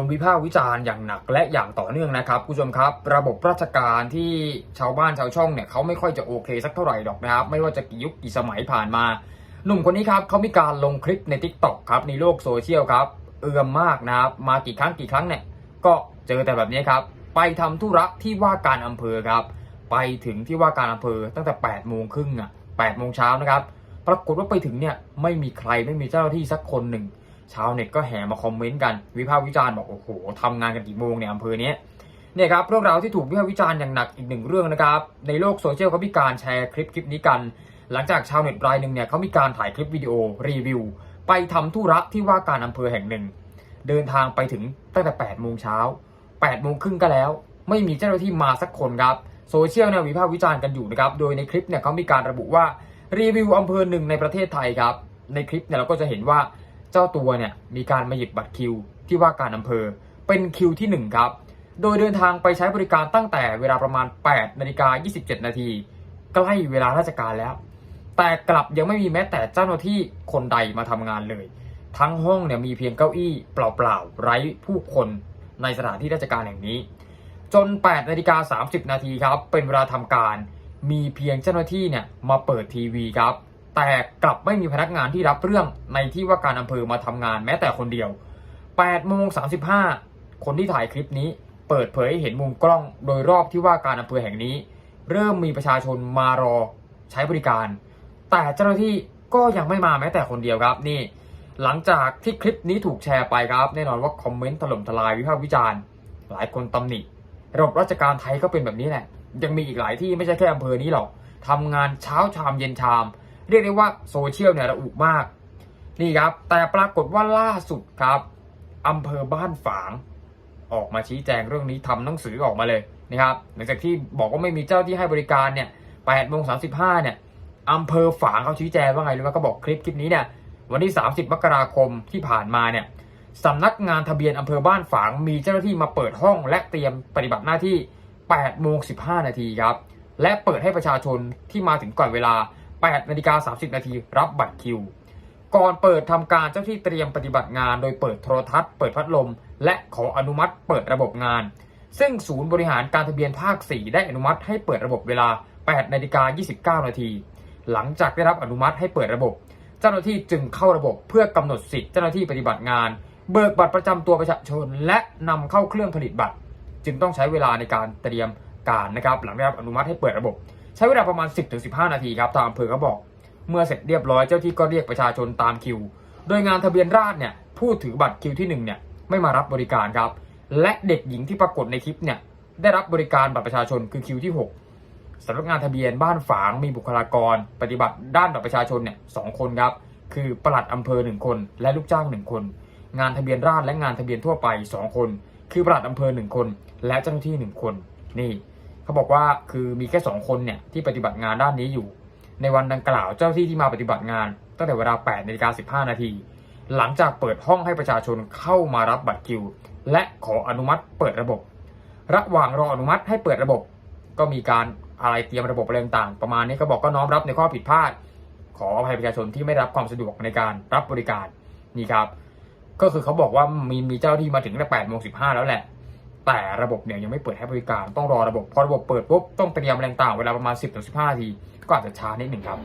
นวิพากษ์วิจารณ์อย่างหนักและอย่างต่อเนื่องนะครับคุณผู้ชมครับ ระบบราชการที่ชาวบ้านชาวช่องเนี่ยเขาไม่ค่อยจะโอเคสักเท่าไหร่หรอกนะครับ ไม่ว่าจะกี่ยุคกี่สมัยผ่านมา หนุ่มคนนี้ครับเขามีการลงคลิปใน t ิ k t o k ครับในโลกโซเชียลครับ เอือมมากนะครับมากี่ครั้งกี่ครั้งเนี่ยก็เจอแต่แบบนี้ครับ ไปทำธุระที่ว่าการอำเภอครับ ไปถึงที่ว่าการอำเภอตั้งแต่8ปดโมงครึ่งอะแปดโมงเช้านะครับปรากฏว่าไปถึงเนี่ยไม่มีใครไม่มีเจ้าหน้าที่สักคนหนึ่ง ชาวเน็ตก็แห่มาคอมเมนต์กันวิพากษ์วิจารณ์บอกโอ้โหทำงานกันกี่โมงเนี่ยอำเภอเนี้ยเนี่ยครับเรื่องราวที่ถูกวิพากษ์วิจารณ์อย่างหนักอีกหนึ่งเรื่องนะครับ ในโลกโซเชียลเขามีการแชร์คลิปคลิปนี้กัน หลังจากชาวเน็ตรายหนึ่งเนี่ยเขามีการถ่ายคลิปวิดีโอรีวิว ไปทำธุระที่ว่าการอำเภอแห่งหนึ่ง เดินทางไปถึงตั้งแต่8โมงเช้า8โมงครึ่งก็แล้ว ไม่มีเจ้าหน้าที่มาสักคนครับโซเชียลเนี่ยวิพากษ์วิจารณ์กันอยู่นะครับโดยในคลิปเนี่ยเขามีการระบุว่ารีวิวอำเภอหนึ่งในประเทศไทยครับในคลิปเนี่ยเราก็จะเห็นว่า เจ้าตัวเนี่ยมีการมาหยิบบัตรคิวที่ว่าการอำเภอ เป็นคิวที่ 1 ครับ โดยเดินทางไปใช้บริการตั้งแต่เวลาประมาณ8นาฬิกา27 นาทีใกล้เวลาราชการแล้ว แต่กลับยังไม่มีแม้แต่เจ้าหน้าที่คนใดมาทำงานเลย ทั้งห้องเนี่ยมีเพียงเก้าอี้เปล่าๆไร้ผู้คนในสถานที่ราชการแห่งนี้ จน8นาฬิกา30 นาทีครับ เป็นเวลาทำการ มีเพียงเจ้าหน้าที่เนี่ยมาเปิดทีวีครับ แต่กลับไม่มีพนักงานที่รับเรื่องในที่ว่าการอำเภอมาทำงานแม้แต่คนเดียว8โมง35 คนที่ถ่ายคลิปนี้ เปิดเผยให้เห็นมุมกล้องโดยรอบที่ว่าการอำเภอแห่งนี้ เริ่มมีประชาชนมารอใช้บริการ แต่เจ้าหน้าที่ก็ยังไม่มาแม้แต่คนเดียวครับนี่ หลังจากที่คลิปนี้ถูกแชร์ไปครับ แน่นอนว่าคอมเมนต์ถล่มทลายวิพากษ์วิจารณ์ หลายคนตำหนิระบบราชการไทยก็เป็นแบบนี้แหละยังมีอีกหลายที่ไม่ใช่แค่อำเภอนี้หรอกทำงานเช้าชามเย็นชาม เรียกได้ว่าโซเชียลเนี่ยระอุมาก นี่ครับ แต่ปรากฏว่าล่าสุดครับอำเภอบ้านฝาง ออกมาชี้แจงเรื่องนี้ทำหนังสือออกมาเลยนะครับหลังจากที่บอกว่าไม่มีเจ้าที่ให้บริการเนี่ย8โมง35เนี่ยอำเภอฝางเขาชี้แจงว่าไงรู้ไหมก็บอกคลิปคลิปนี้เนี่ยวันที่ 30 มกราคมที่ผ่านมาเนี่ยสำนักงานทะเบียนอำเภอบ้านฝาง มีเจ้าหน้าที่มาเปิดห้อง และเตรียมปฏิบัติหน้าที่8โมง15 นาทีครับ และเปิดให้ประชาชนที่มาถึงก่อนเวลา 8นาฬิกา30 นาทีรับบัตรคิว ก่อนเปิดทำการเจ้าที่เตรียมปฏิบัติงาน โดยเปิดโทรทัศน์เปิดพัดลม และขออนุมัติเปิดระบบงาน ซึ่งศูนย์บริหารการทะเบียนภาค 4 ได้อนุมัติให้เปิดระบบเวลา 8นาฬิกา29 นาที หลังจากได้รับอนุมัติให้เปิดระบบ เจ้าหน้าที่จึงเข้าระบบเพื่อกำหนดสิทธิเจ้าหน้าที่ปฏิบัติงาน เบิกบัตรประจำตัวประชาชน และนำเข้าเครื่องผลิตบัตร จึงต้องใช้เวลาในการเตรียมการนะครับหลังได้รับอนุมัติให้เปิดระบบ ใช้เวลาประมาณ 10-15 นาทีครับตามอำเภอเขาบอก เมื่อเสร็จเรียบร้อยเจ้าที่ก็เรียกประชาชนตามคิว โดยงานทะเบียนราษฎร์เนี่ยผู้ถือบัตรคิวที่หนึ่งเนี่ยไม่มารับบริการครับ และเด็กหญิงที่ปรากฏในคลิปเนี่ยได้รับบริการบัตรประชาชนคือคิวที่ 6สำนักงานทะเบียนบ้านฝางมีบุคลากร ปฏิบัติด้านบัตรประชาชนเนี่ยสองคนครับคือปลัดอำเภอหนึ่งคน และลูกจ้างหนึ่งคน งานทะเบียนราษฎร์และงานทะเบียนทั่วไปสองคน คือปลัดอำเภอหนึ่งคน และเจ้าหน้าที่หนึ่งคน นี่ เขาบอกว่าคือมีแค่สองคนเนี่ยที่ปฏิบัติงานด้านนี้อยู่ ในวันดังกล่าวเจ้าที่ที่มาปฏิบัติงาน ตั้งแต่เวลา8นาฬิกา15 นาที หลังจากเปิดห้องให้ประชาชนเข้ามารับบัตรคิว และขออนุมัติเปิดระบบ ระหว่างรออนุมัติให้เปิดระบบ ก็มีการอะไรเตรียมระบบอะไรต่างๆประมาณนี้เขาบอกก็น้อมรับในข้อผิดพลาด ขออภัยประชาชนที่ไม่รับความสะดวกในการรับบริการนี่ครับ ก็คือเขาบอกว่ามีมีเจ้าที่มาถึงตั้งแต่8โมง15แล้วแหละ แต่ระบบเนี่ยยังไม่เปิดให้บริการต้องรอระบบพอระบบเปิดปุ๊บต้องเตรียมแรงต่างเวลาประมาณ 10-15นาทีก็อาจจะช้านิดหนึ่งครับ